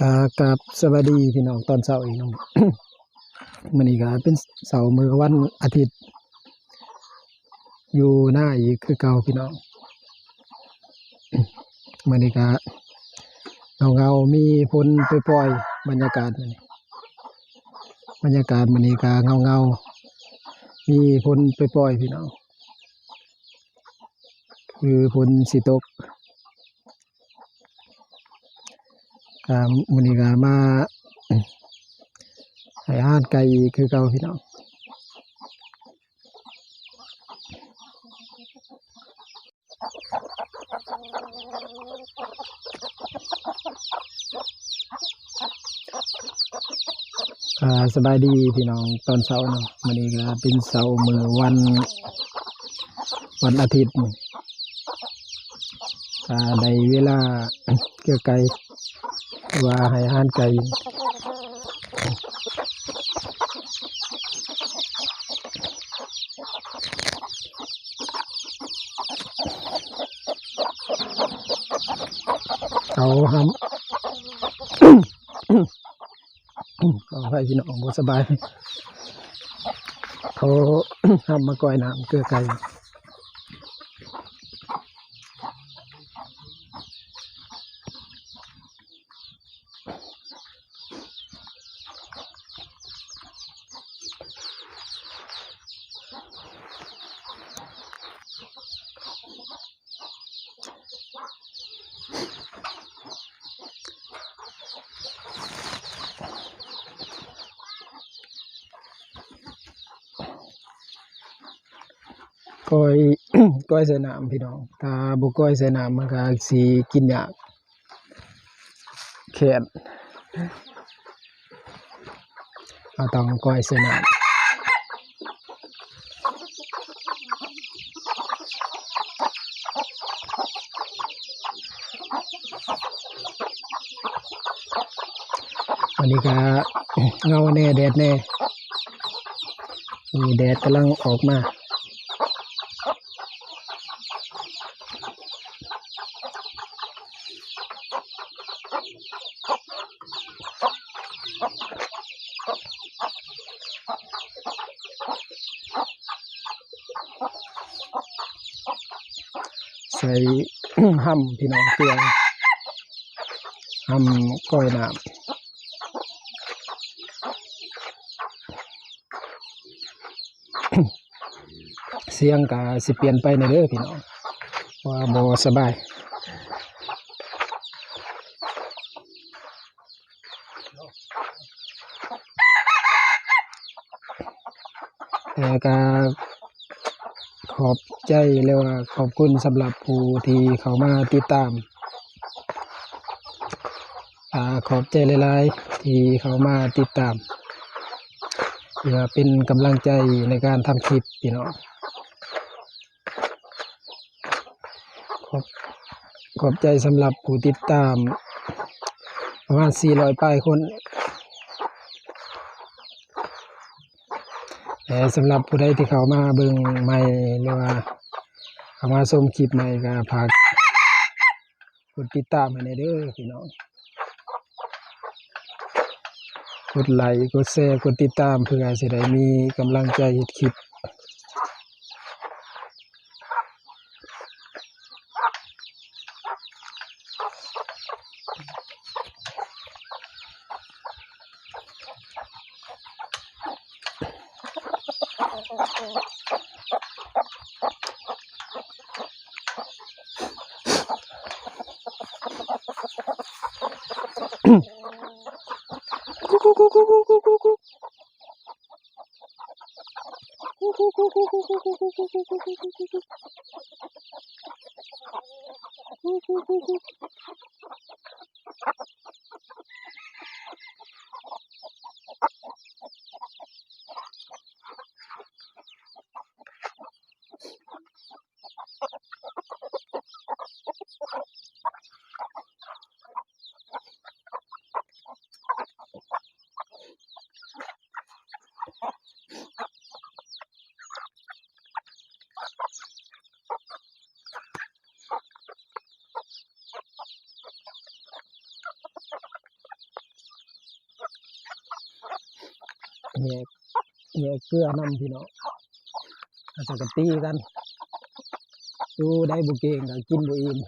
กากับสวัสดีพี่น้องตอนเช้าอีกน้องมื้อนี้ก็เป็นเสาร์มือวันอาทิตย์ อยู่หน้าอีกคือเก่าพี่น้องมื้อนี้ก็เงามีฝนปล่อยบรรยากาศมื้อนี้บรรยากาศมื้อนี้ก็เงามีฝนปล่อยพี่น้องคือฝนสิตก ก็มื้อนี้ก็มาให้อาหารไก่คือเก่าพี่น้องสบายดีพี่น้องตอนเช้าเนาะมื้อนี้ก็เป็นเช้ามือวัน วันอาทิตย์นี่ก็ได้เวลาเกี่ยวไก่ ว่าให้อาหารไก่เขาทำขอให้พี่น้องบสบาย เขาทำมาก่อยน้ำเกลือไก่ ก้อยก้อยใส่น้ำพี่น้อง ถ้าบ่ก้อยใส่น้ำมันก็สิกินยากแค้นเราต้องก้อยใส่น้ำวันนี้ก็เงาแน่แดดแน่มีแดดกำลังออกมา ใส่ห้ำพี่น้องเตียงห้ำก้อยน้ำเสียงก็สิเปลี่ยนไปในเด้อพี่น้องว่าบ่สบายแต่ก็ อบใจเรียกว่าขอบคุณสำหรับผู้ที่เขามาติดตามอขอบใจหลายๆ ที่เขามาติดตามเพื่อเป็นกำลังใจในการทำคลิปพี่น้องขอบขอบใจสำหรับผู้ติดตามประมาณ400ป้ายคน แต่สำหรับผู้ใดที่เขามาเบิ่งใหม่หรือว่าเขามาชมคลิปใหม่ก็ฝากกดติดตามให้ในเด้อพี่น้องกดไลค์กดแชร์กดติดตามเพื่อสิได้มีกำลังใจคลิป 気がする。Thank you. แยกแยกเกลือนำพี่น้องอาจจะกตีกันดูได้บุเกงก็กินบุอิ่ม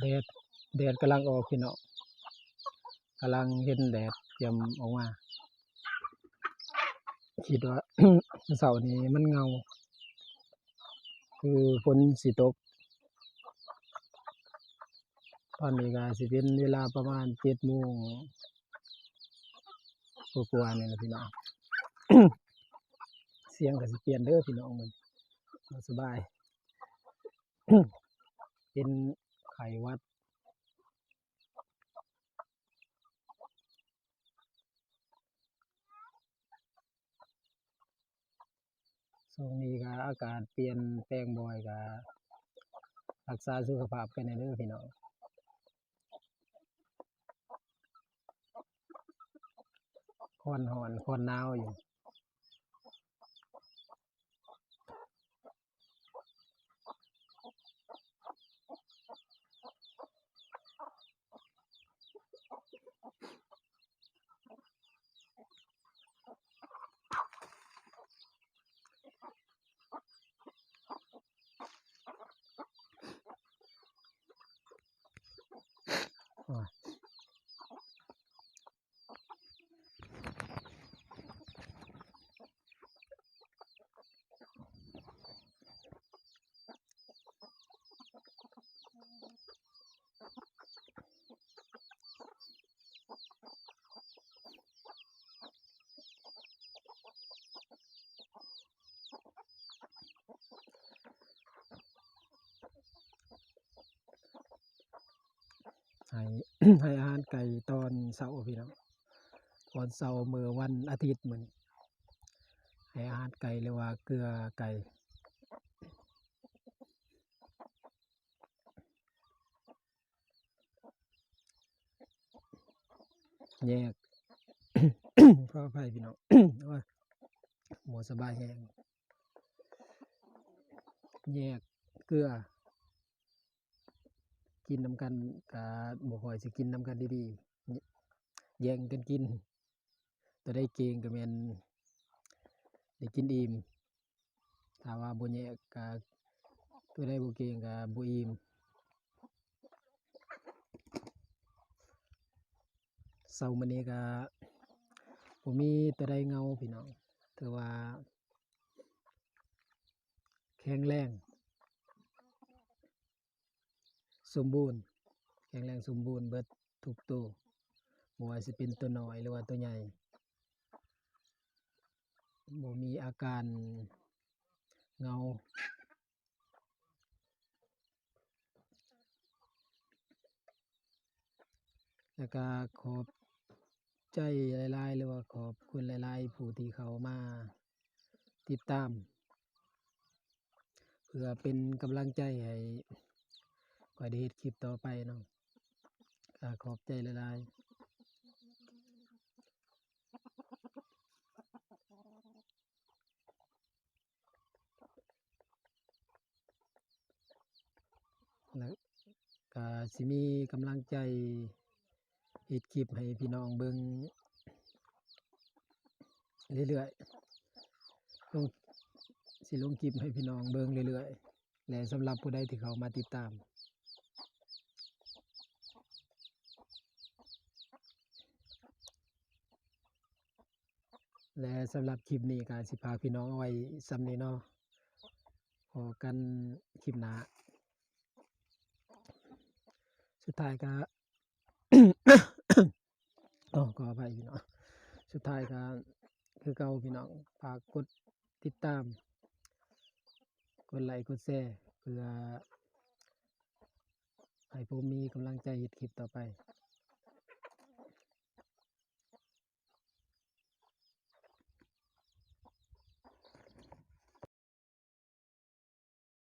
แดดแดดกำลังออกพี่น้องกำลังเห็นแดดเตรียมออกมาคิดว่าเสาร์นี้มันเงา คือฝนสิตก ตอนนี้ก็สิเป็นเวลาประมาณเจ็ดโมงกว่าๆนี่แหละพี่น้องเสียงก็สิเปลี่ยนเด้อพี่น้องมันสบาย เป็น ข้วัด ช่วงนี้ก็อากาศเปลี่ยนแปลงบ่อยก็รักษาสุขภาพกันในเด้องพี่น้องคอนหอนคอนหนาวอยู่ ให้ให้อาหารไก่ตอนเช้าพี่น้องตอนเช้ามื้อวันอาทิตย์มือนให้อาหารไก่หรือว่าเกลือไก่แยกขออภัยพี่น้องโอ้ยหมสบายแฮงแยกเกลือ กินนำกันก็บ่ค่อยสิกินนำกันดีๆแย่งกันกินตัวได้เก่งก็แม่นได้กินอิ่มถ้าว่าบ่แยกก็ตัวได้บ่เก่งก็บ่อิ่มเช้ามื้อนี้ก็บ่มีตัวใดเงาพี่น้องถือว่าแข็งแรง สมบูรณ์ แข็งแรงสมบูรณ์เบิดทุกตัวบ่ว่าสิเป็นตัวน้อยหรือว่าตัวใหญ่บ่มีอาการเงาแล้วก็ขอบใจหลายๆหรือว่าขอบคุณหลายๆผู้ที่เขามาติดตาม เพื่อเป็นกำลังใจให้ ข้อยได้เฮ็ดคลิปต่อไปเนาะก็ขอบใจหลายๆแล้วก็สิมีกำลังใจเฮ็ดคลิปให้พี่น้องเบิ่งเรื่อยๆลงสิลงคลิปให้พี่น้องเบิ่งเรื่อยๆและสำหรับผู้ใดที่เขามาติดตาม และสำหรับคลิปนี้ก็สิพาพี่น้องเอาไว้ซ้ำนี้เนาะพอกันคลิปหน้าสุดท้ายก็อ๋อขออภัยพี่น้องสุดท้ายก็คือเก่าพี่น้องฝากกดติดตาม กดไลค์กดแชร์เพื่อให้ผมมีกำลังใจเฮ็ดคลิปต่อไป